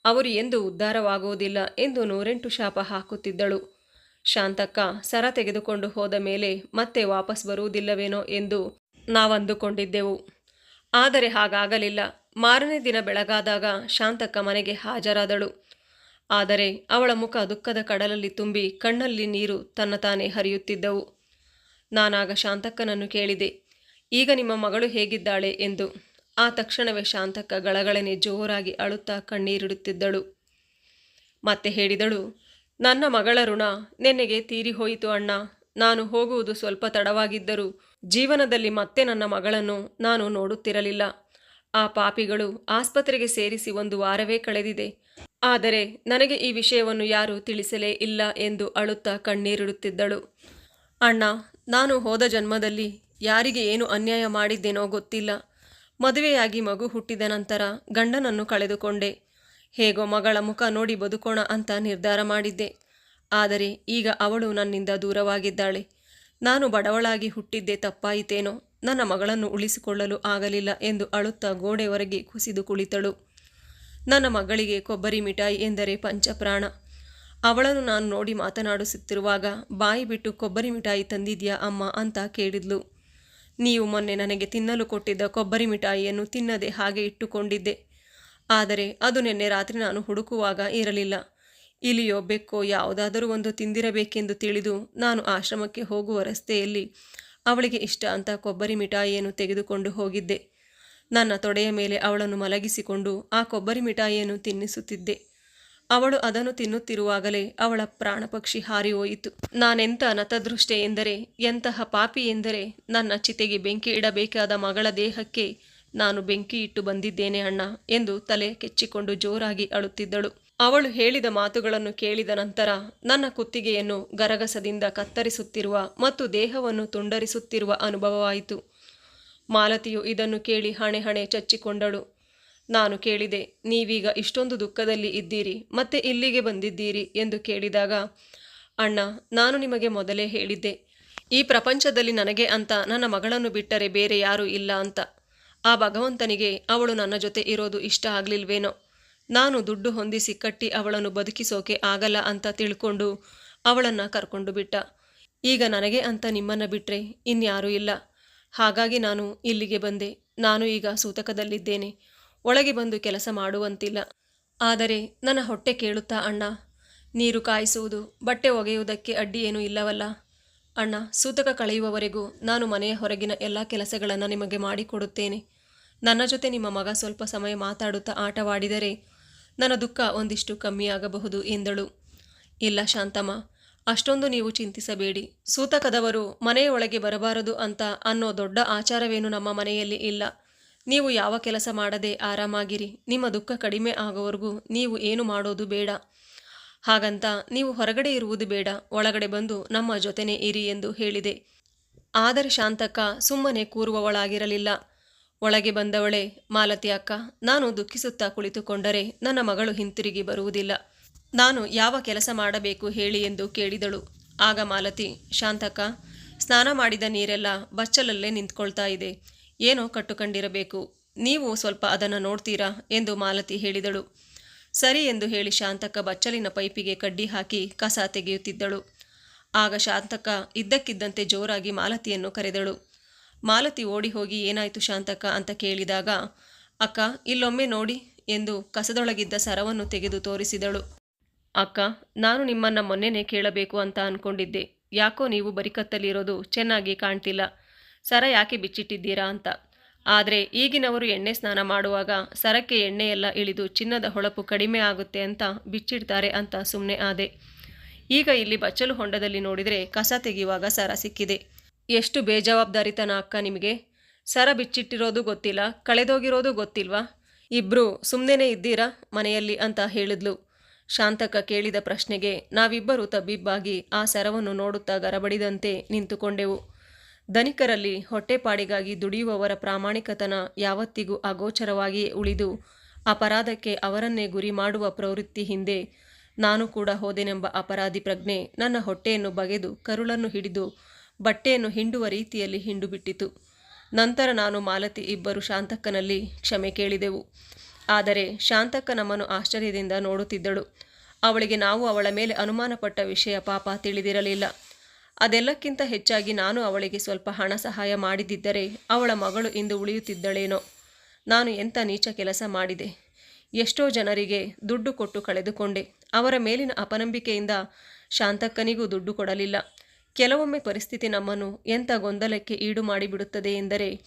ಅವರು ಎಂದು ಉದ್ಧಾರವಾಗುವುದಿಲ್ಲ ಎಂದು ನೂರೆಂಟು ಶಾಪ ಹಾಕುತ್ತಿದ್ದಳು. ಶಾಂತಕ್ಕ, ಸರ ತೆಗೆದುಕೊಂಡು ಹೋದ ಮೇಲೆ ಮತ್ತೆ ವಾಪಸ್ ಬರುವುದಿಲ್ಲವೇನೋ ಎಂದು ನಾವಂದುಕೊಂಡಿದ್ದೆವು. ಆದರೆ ಹಾಗಾಗಲಿಲ್ಲ. ಮಾರನೇ ದಿನ ಬೆಳಗಾದಾಗ ಶಾಂತಕ್ಕ ಮನೆಗೆ ಹಾಜರಾದಳು. ಆದರೆ ಅವಳ ಮುಖ ದುಃಖದ ಕಡಲಲ್ಲಿ ತುಂಬಿ ಕಣ್ಣಲ್ಲಿ ನೀರು ತನ್ನ ತಾನೇ ಹರಿಯುತ್ತಿದ್ದವು. ನಾನಾಗ ಶಾಂತಕ್ಕನನ್ನು ಕೇಳಿದೆ. ಈಗ ನಿಮ್ಮ ಮಗಳು ಹೇಗಿದ್ದಾಳೆ ಎಂದು. ಆ ತಕ್ಷಣವೇ ಶಾಂತಕ್ಕ ಗಳಗಳನೆ ಜೋರಾಗಿ ಅಳುತ್ತಾ ಕಣ್ಣೀರಿಡುತ್ತಿದ್ದಳು. ಮತ್ತೆ ಹೇಳಿದಳು, ನನ್ನ ಮಗಳ ಋಣ ನೆನ್ನೆಗೆ ತೀರಿ ಹೋಯಿತು ಅಣ್ಣ. ನಾನು ಹೋಗುವುದು ಸ್ವಲ್ಪ ತಡವಾಗಿದ್ದರೂ ಜೀವನದಲ್ಲಿ ಮತ್ತೆ ನನ್ನ ಮಗಳನ್ನು ನಾನು ನೋಡುತ್ತಿರಲಿಲ್ಲ. ಆ ಪಾಪಿಗಳು ಆಸ್ಪತ್ರೆಗೆ ಸೇರಿಸಿ ಒಂದು ವಾರವೇ ಕಳೆದಿದೆ. ಆದರೆ ನನಗೆ ಈ ವಿಷಯವನ್ನು ಯಾರೂ ತಿಳಿಸಲೇ ಇಲ್ಲ ಎಂದು ಅಳುತ್ತಾ ಕಣ್ಣೀರಿಡುತ್ತಿದ್ದಳು. ಅಣ್ಣ, ನಾನು ಹೋದ ಜನ್ಮದಲ್ಲಿ ಯಾರಿಗೆ ಏನು ಅನ್ಯಾಯ ಮಾಡಿದ್ದೇನೋ ಗೊತ್ತಿಲ್ಲ. ಮದುವೆಯಾಗಿ ಮಗು ಹುಟ್ಟಿದ ನಂತರ ಗಂಡನನ್ನು ಕಳೆದುಕೊಂಡೆ. ಹೇಗೋ ಮಗಳ ಮುಖ ನೋಡಿ ಬದುಕೋಣ ಅಂತ ನಿರ್ಧಾರ ಮಾಡಿದ್ದೆ. ಆದರೆ ಈಗ ಅವಳು ನನ್ನಿಂದ ದೂರವಾಗಿದ್ದಾಳೆ. ನಾನು ಬಡವಳಾಗಿ ಹುಟ್ಟಿದ್ದೆ ತಪ್ಪಾಯಿತೇನೋ. ನನ್ನ ಮಗಳನ್ನು ಉಳಿಸಿಕೊಳ್ಳಲು ಆಗಲಿಲ್ಲ ಎಂದು ಅಳುತ್ತಾ ಗೋಡೆವರೆಗೆ ಕುಸಿದು ಕುಳಿತಳು. ನನ್ನ ಮಗಳಿಗೆ ಕೊಬ್ಬರಿ ಮಿಠಾಯಿ ಎಂದರೆ ಪಂಚಪ್ರಾಣ. ಅವಳನ್ನು ನಾನು ನೋಡಿ ಮಾತನಾಡಿಸುತ್ತಿರುವಾಗ ಬಾಯಿ ಬಿಟ್ಟು ಕೊಬ್ಬರಿ ಮಿಠಾಯಿ ತಂದಿದ್ಯಾ ಅಮ್ಮ ಅಂತ ಕೇಳಿದ್ಲು. ನೀವು ಮೊನ್ನೆ ನನಗೆ ತಿನ್ನಲು ಕೊಟ್ಟಿದ್ದ ಕೊಬ್ಬರಿ ಮಿಠಾಯಿಯನ್ನು ತಿನ್ನದೆ ಹಾಗೆ ಇಟ್ಟುಕೊಂಡಿದ್ದೆ. ಆದರೆ ಅದು ನಿನ್ನೆ ರಾತ್ರಿ ನಾನು ಹುಡುಕುವಾಗ ಇರಲಿಲ್ಲ. ಇಲಿಯೋ ಬೆಕ್ಕೋ ಯಾವುದಾದರೂ ಒಂದು ತಿಂದಿರಬೇಕೆಂದು ತಿಳಿದು ನಾನು ಆಶ್ರಮಕ್ಕೆ ಹೋಗುವ ರಸ್ತೆಯಲ್ಲಿ ಅವಳಿಗೆ ಇಷ್ಟ ಅಂತ ಕೊಬ್ಬರಿ ಮಿಠಾಯಿಯನ್ನು ತೆಗೆದುಕೊಂಡು ಹೋಗಿದ್ದೆ. ನನ್ನ ತೊಡೆಯ ಮೇಲೆ ಅವಳನ್ನು ಮಲಗಿಸಿಕೊಂಡು ಆ ಕೊಬ್ಬರಿ ಮಿಠಾಯಿಯನ್ನು ತಿನ್ನಿಸುತ್ತಿದ್ದೆ. ಅವಳು ಅದನ್ನು ತಿನ್ನುತ್ತಿರುವಾಗಲೇ ಅವಳ ಪ್ರಾಣಪಕ್ಷಿ ಹಾರಿ ಹೋಯಿತು ನಾನೆಂಥ ನತದೃಷ್ಟೆ ಎಂದರೆ, ಎಂತಹ ಪಾಪಿ ಎಂದರೆ ನನ್ನ ಚಿತೆಗೆ ಬೆಂಕಿ ಇಡಬೇಕಾದ ಮಗಳ ದೇಹಕ್ಕೆ ನಾನು ಬೆಂಕಿ ಇಟ್ಟು ಬಂದಿದ್ದೇನೆ ಅಣ್ಣ ಎಂದು ತಲೆ ಕೆಚ್ಚಿಕೊಂಡು ಜೋರಾಗಿ ಅಳುತ್ತಿದ್ದಳು. ಅವಳು ಹೇಳಿದ ಮಾತುಗಳನ್ನು ಕೇಳಿದ ನಂತರ ನನ್ನ ಕುತ್ತಿಗೆಯನ್ನು ಗರಗಸದಿಂದ ಕತ್ತರಿಸುತ್ತಿರುವ ಮತ್ತು ದೇಹವನ್ನು ತುಂಡರಿಸುತ್ತಿರುವ ಅನುಭವವಾಯಿತು. ಮಾಲತಿಯು ಇದನ್ನು ಕೇಳಿ ಹಣೆ ಹಣೆ ಚಚ್ಚಿಕೊಂಡಳು. ನಾನು ಕೇಳಿದೆ, ನೀವೀಗ ಇಷ್ಟೊಂದು ದುಃಖದಲ್ಲಿ ಇದ್ದೀರಿ, ಮತ್ತೆ ಇಲ್ಲಿಗೆ ಬಂದಿದ್ದೀರಿ ಎಂದು ಕೇಳಿದಾಗ, ಅಣ್ಣ, ನಾನು ನಿಮಗೆ ಮೊದಲೇ ಹೇಳಿದ್ದೆ. ಈ ಪ್ರಪಂಚದಲ್ಲಿ ನನಗೆ ಅಂತ ನನ್ನ ಮಗಳನ್ನು ಬಿಟ್ಟರೆ ಬೇರೆ ಯಾರೂ ಇಲ್ಲ ಅಂತ. ಆ ಭಗವಂತನಿಗೆ ಅವಳು ನನ್ನ ಜೊತೆ ಇರೋದು ಇಷ್ಟ ಆಗಲಿಲ್ವೇನೋ. ನಾನು ದುಡ್ಡು ಹೊಂದಿಸಿ ಕಟ್ಟಿ ಅವಳನ್ನು ಬದುಕಿಸೋಕೆ ಆಗಲ್ಲ ಅಂತ ತಿಳ್ಕೊಂಡು ಅವಳನ್ನು ಕರ್ಕೊಂಡು ಬಿಟ್ಟ. ಈಗ ನನಗೆ ಅಂತ ನಿಮ್ಮನ್ನು ಬಿಟ್ಟರೆ ಇನ್ಯಾರೂ ಇಲ್ಲ. ಹಾಗಾಗಿ ನಾನು ಇಲ್ಲಿಗೆ ಬಂದೆ. ನಾನು ಈಗ ಸೂತಕದಲ್ಲಿದ್ದೇನೆ. ಒಳಗೆ ಬಂದು ಕೆಲಸ ಮಾಡುವಂತಿಲ್ಲ. ಆದರೆ ನನ್ನ ಹೊಟ್ಟೆ ಕೇಳುತ್ತಾ, ಅಣ್ಣ, ನೀರು ಕಾಯಿಸುವುದು, ಬಟ್ಟೆ ಒಗೆಯುವುದಕ್ಕೆ ಅಡ್ಡಿ ಏನೂ ಇಲ್ಲವಲ್ಲ? ಅಣ್ಣ, ಸೂತಕ ಕಳೆಯುವವರೆಗೂ ನಾನು ಮನೆಯ ಹೊರಗಿನ ಎಲ್ಲ ಕೆಲಸಗಳನ್ನು ನಿಮಗೆ ಮಾಡಿಕೊಡುತ್ತೇನೆ. ನನ್ನ ಜೊತೆ ನಿಮ್ಮ ಮಗ ಸ್ವಲ್ಪ ಸಮಯ ಮಾತಾಡುತ್ತಾ ಆಟವಾಡಿದರೆ ನನ್ನ ದುಃಖ ಒಂದಿಷ್ಟು ಕಮ್ಮಿಯಾಗಬಹುದು ಎಂದಳು. ಇಲ್ಲ ಶಾಂತಮ್ಮ ಅಷ್ಟೊಂದು ನೀವು ಚಿಂತಿಸಬೇಡಿ. ಸೂತಕದವರು ಮನೆಯ ಒಳಗೆ ಬರಬಾರದು ಅಂತ ಅನ್ನೋ ದೊಡ್ಡ ಆಚಾರವೇನು ನಮ್ಮ ಮನೆಯಲ್ಲಿ ಇಲ್ಲ. ನೀವು ಯಾವ ಕೆಲಸ ಮಾಡದೆ ಆರಾಮಾಗಿರಿ. ನಿಮ್ಮ ದುಃಖ ಕಡಿಮೆ ಆಗೋವರೆಗೂ ನೀವು ಏನು ಮಾಡೋದು ಬೇಡ. ಹಾಗಂತ ನೀವು ಹೊರಗಡೆ ಇರುವುದು ಬೇಡ. ಒಳಗಡೆ ಬಂದು ನಮ್ಮ ಜೊತೆನೇ ಇರಿ ಎಂದು ಹೇಳಿದೆ. ಆದರೆ ಶಾಂತಕ್ಕ ಸುಮ್ಮನೆ ಕೂರುವವಳಾಗಿರಲಿಲ್ಲ. ಒಳಗೆ ಬಂದವಳೆ, ಮಾಲತಿ ಅಕ್ಕ, ನಾನು ದುಃಖಿಸುತ್ತಾ ಕುಳಿತುಕೊಂಡರೆ ನನ್ನ ಮಗಳು ಹಿಂತಿರುಗಿ ಬರುವುದಿಲ್ಲ. ನಾನು ಯಾವ ಕೆಲಸ ಮಾಡಬೇಕು ಹೇಳಿ ಎಂದು ಕೇಳಿದಳು. ಆಗ ಮಾಲತಿ, ಶಾಂತಕ್ಕ, ಸ್ನಾನ ಮಾಡಿದ ನೀರೆಲ್ಲ ಬಚ್ಚಲಲ್ಲೇ ನಿಂತ್ಕೊಳ್ತಾ ಇದೆ. ಏನೋ ಕಟ್ಟುಕೊಂಡಿರಬೇಕು. ನೀವು ಸ್ವಲ್ಪ ಅದನ್ನು ನೋಡ್ತೀರಾ ಎಂದು ಮಾಲತಿ ಹೇಳಿದಳು. ಸರಿ ಎಂದು ಹೇಳಿ ಶಾಂತಕ್ಕ ಬಚ್ಚಲಿನ ಪೈಪಿಗೆ ಕಡ್ಡಿ ಹಾಕಿ ಕಸ ತೆಗೆಯುತ್ತಿದ್ದಳು. ಆಗ ಶಾಂತಕ್ಕ ಇದ್ದಕ್ಕಿದ್ದಂತೆ ಜೋರಾಗಿ ಮಾಲತಿಯನ್ನು ಕರೆದಳು. ಮಾಲತಿ ಓಡಿ ಹೋಗಿ ಏನಾಯಿತು ಶಾಂತಕ್ಕ? ಅಂತ ಕೇಳಿದಾಗ, ಅಕ್ಕ, ಇಲ್ಲೊಮ್ಮೆ ನೋಡಿ ಎಂದು ಕಸದೊಳಗಿದ್ದ ಸರವನ್ನು ತೆಗೆದು ತೋರಿಸಿದಳು. ಅಕ್ಕ, ನಾನು ನಿಮ್ಮನ್ನ ಮೊನ್ನೆನೇ ಕೇಳಬೇಕು ಅಂತ ಅನ್ಕೊಂಡಿದ್ದೆ. ಯಾಕೋ ನೀವು ಬರಿಕತ್ತಲ್ಲಿರೋದು ಚೆನ್ನಾಗಿ ಕಾಣ್ತಿಲ್ಲ. ಸರ ಯಾಕೆ ಬಿಚ್ಚಿಟ್ಟಿದ್ದೀರಾ ಅಂತ. ಆದರೆ ಈಗಿನವರು ಎಣ್ಣೆ ಸ್ನಾನ ಮಾಡುವಾಗ ಸರಕ್ಕೆ ಎಣ್ಣೆಯೆಲ್ಲ ಇಳಿದು ಚಿನ್ನದ ಹೊಳಪು ಕಡಿಮೆ ಆಗುತ್ತೆ ಅಂತ ಬಿಚ್ಚಿಡ್ತಾರೆ ಅಂತ ಸುಮ್ಮನೆ ಆದೆ. ಈಗ ಇಲ್ಲಿ ಬಚ್ಚಲು ಹೊಂಡದಲ್ಲಿ ನೋಡಿದರೆ ಕಸ ತೆಗೆಯುವಾಗ ಸರ ಸಿಕ್ಕಿದೆ. ಎಷ್ಟು ಬೇಜವಾಬ್ದಾರಿತನ ಅಕ್ಕ ನಿಮಗೆ. ಸರ ಬಿಚ್ಚಿಟ್ಟಿರೋದು ಗೊತ್ತಿಲ್ಲ, ಕಳೆದೋಗಿರೋದು ಗೊತ್ತಿಲ್ವಾ? ಇಬ್ಬರು ಸುಮ್ಮನೆ ಇದ್ದೀರಾ ಮನೆಯಲ್ಲಿ ಅಂತ ಹೇಳಿದ್ಲು. ಶಾಂತಕ್ಕ ಕೇಳಿದ ಪ್ರಶ್ನೆಗೆ ನಾವಿಬ್ಬರು ತಬ್ಬಿಬ್ಬಾಗಿ ಆ ಸರವನ್ನು ನೋಡುತ್ತಾ ಗರಬಡಿದಂತೆ ನಿಂತುಕೊಂಡೆವು. ಧನಿಕರಲ್ಲಿ ಹೊಟ್ಟೆಪಾಡಿಗಾಗಿ ದುಡಿಯುವವರ ಪ್ರಾಮಾಣಿಕತನ ಯಾವತ್ತಿಗೂ ಅಗೋಚರವಾಗಿಯೇ ಉಳಿದು, ಅಪರಾಧಕ್ಕೆ ಅವರನ್ನೇ ಗುರಿ ಮಾಡುವ ಪ್ರವೃತ್ತಿ ಹಿಂದೆ ನಾನು ಕೂಡ ಹೋದೆನೆಂಬ ಅಪರಾಧಿ ಪ್ರಜ್ಞೆ ನನ್ನ ಹೊಟ್ಟೆಯನ್ನು ಬಗೆದು ಕರುಳನ್ನು ಹಿಡಿದು ಬಟ್ಟೆಯನ್ನು ಹಿಂಡುವ ರೀತಿಯಲ್ಲಿ ಹಿಂಡುಬಿಟ್ಟಿತು. ನಂತರ ನಾನು ಮಾಲತಿ ಇಬ್ಬರು ಶಾಂತಕ್ಕನಲ್ಲಿ ಕ್ಷಮೆ ಕೇಳಿದೆವು. ಆದರೆ ಶಾಂತಕ್ಕ ನಮ್ಮನ್ನು ಆಶ್ಚರ್ಯದಿಂದ ನೋಡುತ್ತಿದ್ದಳು. ಅವಳಿಗೆ ನಾವು ಅವಳ ಮೇಲೆ ಅನುಮಾನಪಟ್ಟ ವಿಷಯ ಪಾಪ ತಿಳಿದಿರಲಿಲ್ಲ. ಅದೆಲ್ಲಕ್ಕಿಂತ ಹೆಚ್ಚಾಗಿ ನಾನು ಅವಳಿಗೆ ಸ್ವಲ್ಪ ಹಣ ಸಹಾಯ ಮಾಡಿದ್ದಿದ್ದರೆ ಅವಳ ಮಗಳು ಇಂದು ಉಳಿಯುತ್ತಿದ್ದಳೇನೋ. ನಾನು ಎಂಥ ನೀಚ ಕೆಲಸ ಮಾಡಿದೆ. ಎಷ್ಟೋ ಜನರಿಗೆ ದುಡ್ಡು ಕೊಟ್ಟು ಕಳೆದುಕೊಂಡೆ. ಅವರ ಮೇಲಿನ ಅಪನಂಬಿಕೆಯಿಂದ ಶಾಂತಕ್ಕನಿಗೂ ದುಡ್ಡು ಕೊಡಲಿಲ್ಲ. ಕೆಲವೊಮ್ಮೆ ಪರಿಸ್ಥಿತಿ ನಮ್ಮನ್ನು ಎಂಥ ಗೊಂದಲಕ್ಕೆ ಈಡು ಮಾಡಿಬಿಡುತ್ತದೆ ಎಂದರೆ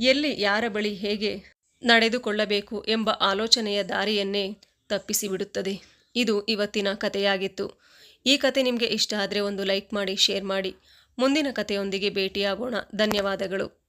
ಎಲ್ಲಿ ಯಾರ ಬಳಿ ಹೇಗೆ ನಡೆದುಕೊಳ್ಳಬೇಕು ಎಂಬ ಆಲೋಚನೆಯ ದಾರಿಯನ್ನೇ ತಪ್ಪಿಸಿಬಿಡುತ್ತದೆ. ಇದು ಇವತ್ತಿನ ಕಥೆಯಾಗಿತ್ತು. ಈ ಕತೆ ನಿಮಗೆ ಇಷ್ಟ ಆದರೆ ಒಂದು ಲೈಕ್ ಮಾಡಿ, ಶೇರ್ ಮಾಡಿ. ಮುಂದಿನ ಕಥೆಯೊಂದಿಗೆ ಭೇಟಿಯಾಗೋಣ. ಧನ್ಯವಾದಗಳು.